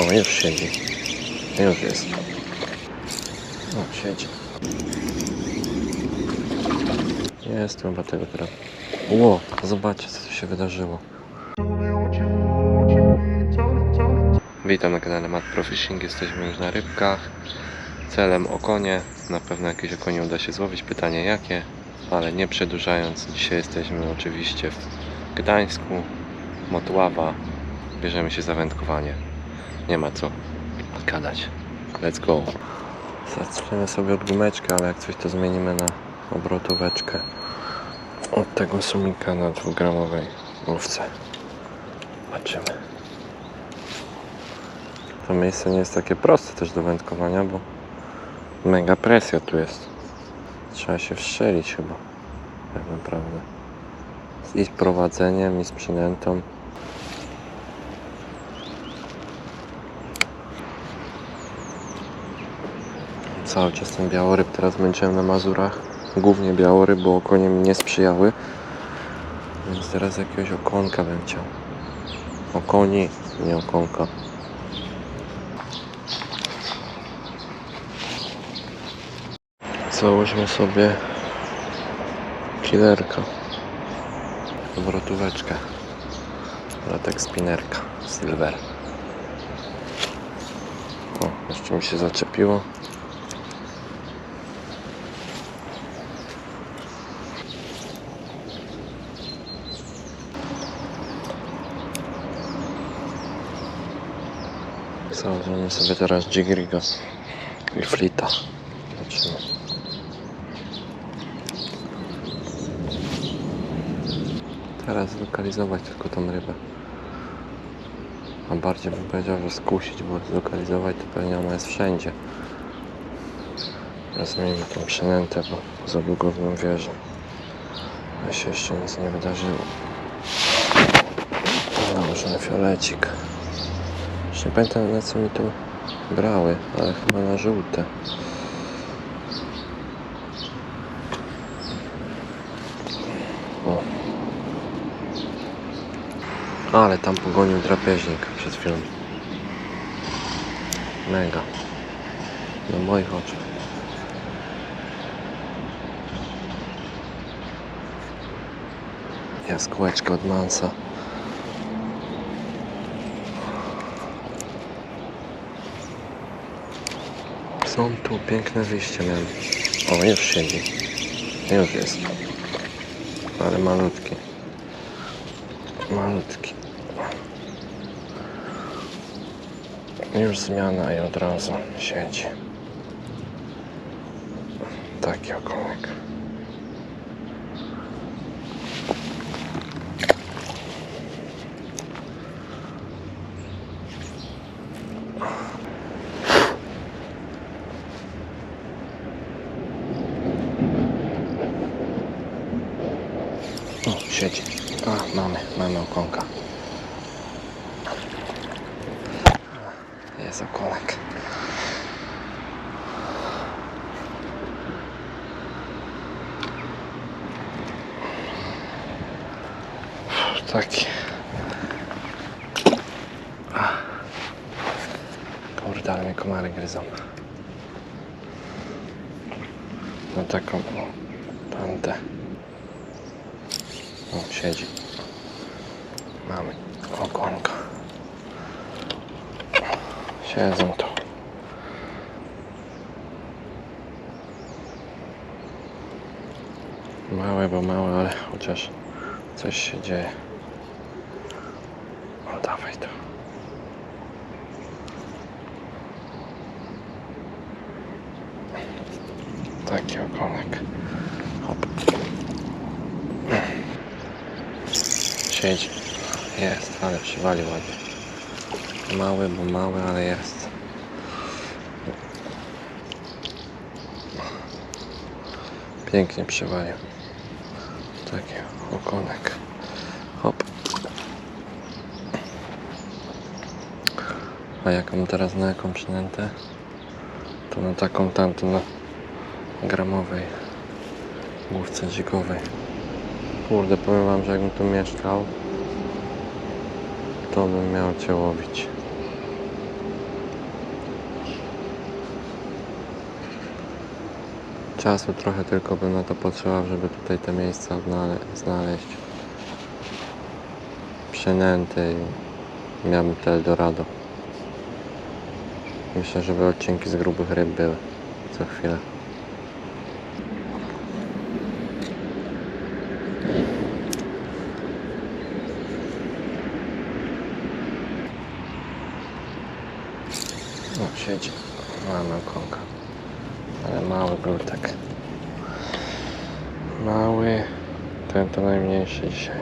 O, już siedzi. Już jest. O, siedzi. Jest chyba tego teraz. Ło, zobaczcie co tu się wydarzyło. Witam na kanale Matt Pro Fishing. Jesteśmy już na rybkach. Celem okonie. Na pewno jakieś okonie uda się złowić. Pytanie jakie? Ale nie przedłużając, dzisiaj jesteśmy oczywiście w Gdańsku. Motława. Bierzemy się za wędkowanie. Nie ma co gadać. Let's go. Zaczniemy sobie od gumeczki, ale jak coś to zmienimy na obrotóweczkę. Od tego sumika na dwugramowej główce. Zobaczymy. To miejsce nie jest takie proste też do wędkowania, bo mega presja tu jest. Trzeba się wszczelić chyba. Tak naprawdę. I z prowadzeniem, i z przynętą. Cały czas ten białoryb teraz męczyłem na Mazurach. Głównie białoryb, bo okonie mi nie sprzyjały. Więc teraz jakiegoś okonka bym chciał. Okoni, nie okonka. Założmy sobie killerka. Obrotóweczkę. Latek spinerka. Silver. O, jeszcze mi się zaczepiło. Założymy sobie teraz Jigriga i Flita. Zobaczymy. Teraz zlokalizować tylko tą rybę. A bardziej bym powiedział, że skusić, bo zlokalizować to pewnie ona jest wszędzie. Zmienimy tą przynętę, bo za długo w nią wierzę. A się jeszcze nic nie wydarzyło. Nałożony fiolecik. Nie pamiętam na co mi tu brały, ale chyba na żółte. O. Ale tam pogonił drapieżnik przed chwilą. Mega. Na moich oczach. Jaskółeczka od Mansa. Są tu piękne wyjście miałem. O, już siedzi. Już jest. Ale malutki. Malutki. Już zmiana i od razu siedzi. Taki okołek. O, siedzi. A, mamy, mamy okonka. Jest okonek. Taki. Kurde, ale mnie komary gryzą. Na taką pantę. O, siedzi. Mamy ogonka. Siedzą tu. Małe, bo małe, ale chociaż coś się dzieje. O, dawaj to. Taki ogonek. Jest, ale przywalił ładnie. Mały, bo mały, ale jest. Pięknie przywalił. Taki okonek. Hop. A jaką teraz na jaką przynętę? To na taką tamtą na gramowej główce dzikowej. Kurde, powiem wam, że jakbym tu mieszkał, to bym miał cię łowić. Czasu trochę tylko bym na to potrzebował, żeby tutaj te miejsca znaleźć. Przynęty i miałbym te Eldorado. Myślę, żeby odcinki z grubych ryb były co chwilę. Siedzi. Mamy okonka. Ale mały glutek. Mały. Ten to najmniejszy dzisiaj.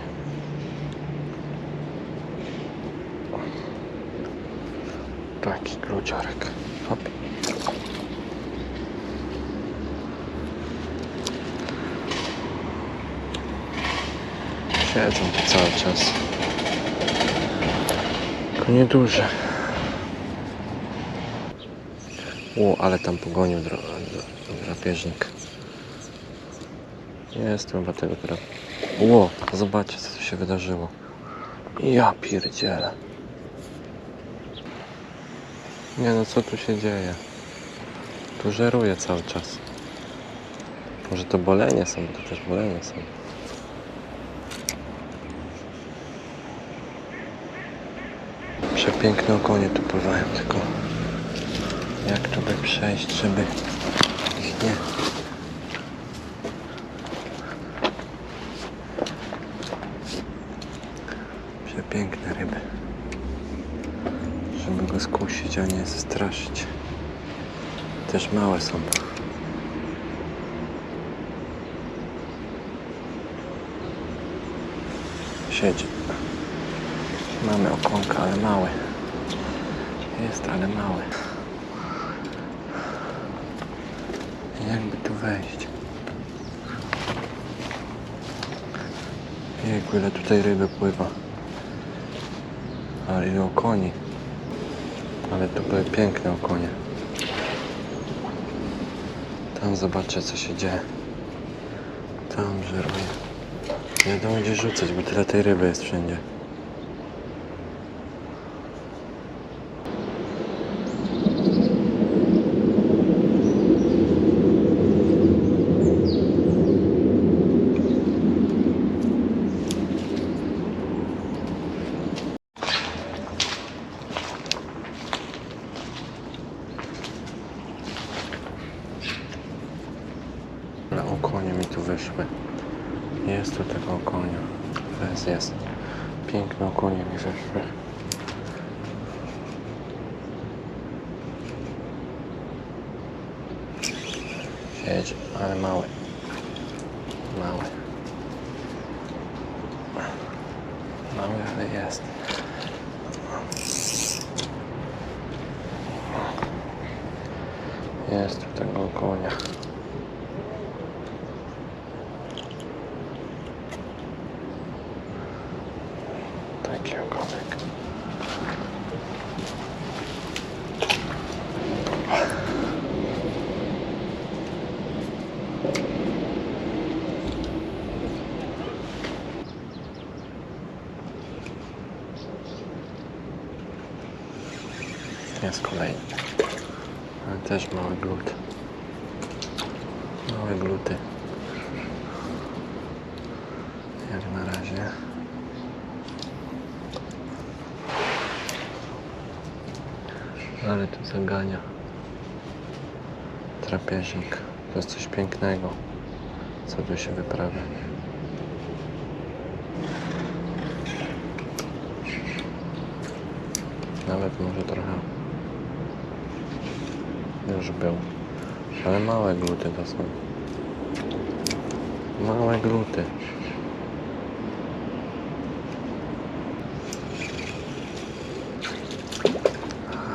Taki gluciorek. Hop. Siedzą cały czas. Tylko nieduże. O, ale tam pogonił drapieżnik. Jest chyba tego drap... Ło, zobaczcie co tu się wydarzyło. Ja pierdzielę. Nie no, co tu się dzieje? Tu żeruje cały czas. Może to bolenie są, to też bolenie są. Przepiękne okonie tu pływają, tylko jak tu by przejść, żeby ich nie... Przepiękne ryby. Żeby go skusić, a nie zastraszyć. Też małe są. Siedzi. Mamy okonka, ale małe. Jest, ale małe. Jakby tu wejść? Jejku, ile tutaj ryby pływa. Ale ile okoni. Ale tu były piękne okonie. Tam zobaczę co się dzieje. Tam żeruje. Nie wiadomo gdzie rzucać, bo tyle tej ryby jest wszędzie. Ale okonie mi tu wyszły. Jest tu tego okonia. Jest, jest. Piękne okonie mi wyszły. Siedzi, ale mały. Mały. Mały, ale jest. Jest tu tego konia. Taki ogonek. Jest kolejny. Ale też mały glut. Małe gluty. Jak na razie. Ale tu zagania. Drapieżnik. To jest coś pięknego. Co tu się wyprawia. Nawet może trochę to są. Małe gluty.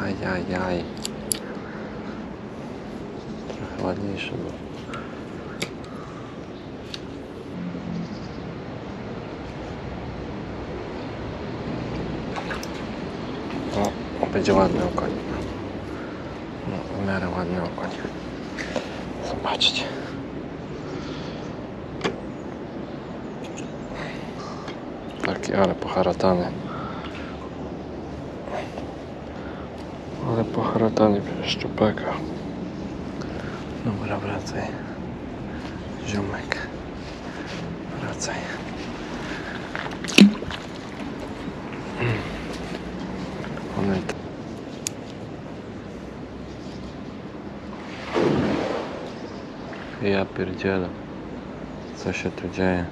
Ajajaj. Trochę ładniejszy był. O, o, będzie ładny okoń. Miarę ładny okoń. Zobaczcie. Taki, ale poharatany. Ale poharatany szczupaka. Dobra, wracaj. Ziomek. Wracaj. One Ja pierdzielę. Co się tu dzieje?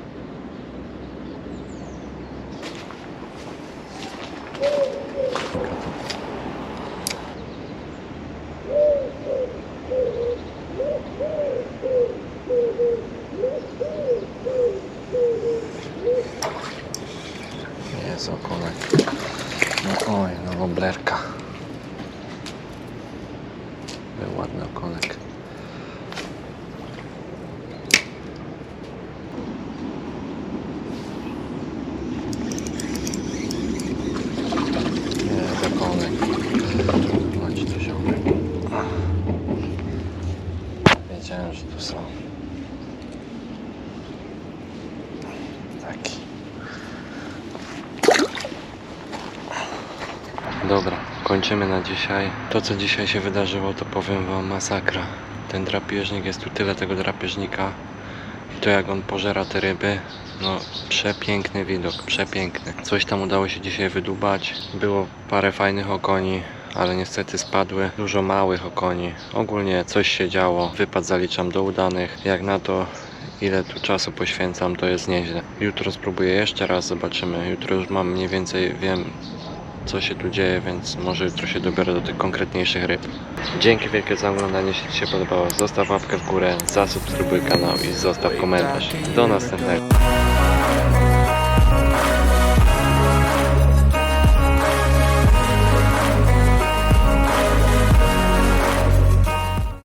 Jest okonek. No oj, no oblerka. Był ładny okonek. Nie, okonek. Chodź tu ziomek. Wiedziałem, że tu są. Taki. Dobra, kończymy na dzisiaj. To co dzisiaj się wydarzyło, to powiem wam masakra. Ten drapieżnik, jest tu tyle tego drapieżnika. I to jak on pożera te ryby, no przepiękny widok, przepiękny. Coś tam udało się dzisiaj wydubać. Było parę fajnych okoni, ale niestety spadły dużo małych okoni. Ogólnie coś się działo. Wypad zaliczam do udanych. Jak na to ile tu czasu poświęcam, to jest nieźle. Jutro spróbuję jeszcze raz, zobaczymy. Jutro już mam mniej więcej, wiem co się tu dzieje, więc może jutro się dobiorę do tych konkretniejszych ryb. Dzięki wielkie za oglądanie, jeśli Ci się podobało, zostaw łapkę w górę, zasubskrybuj kanał i zostaw komentarz. Do następnego.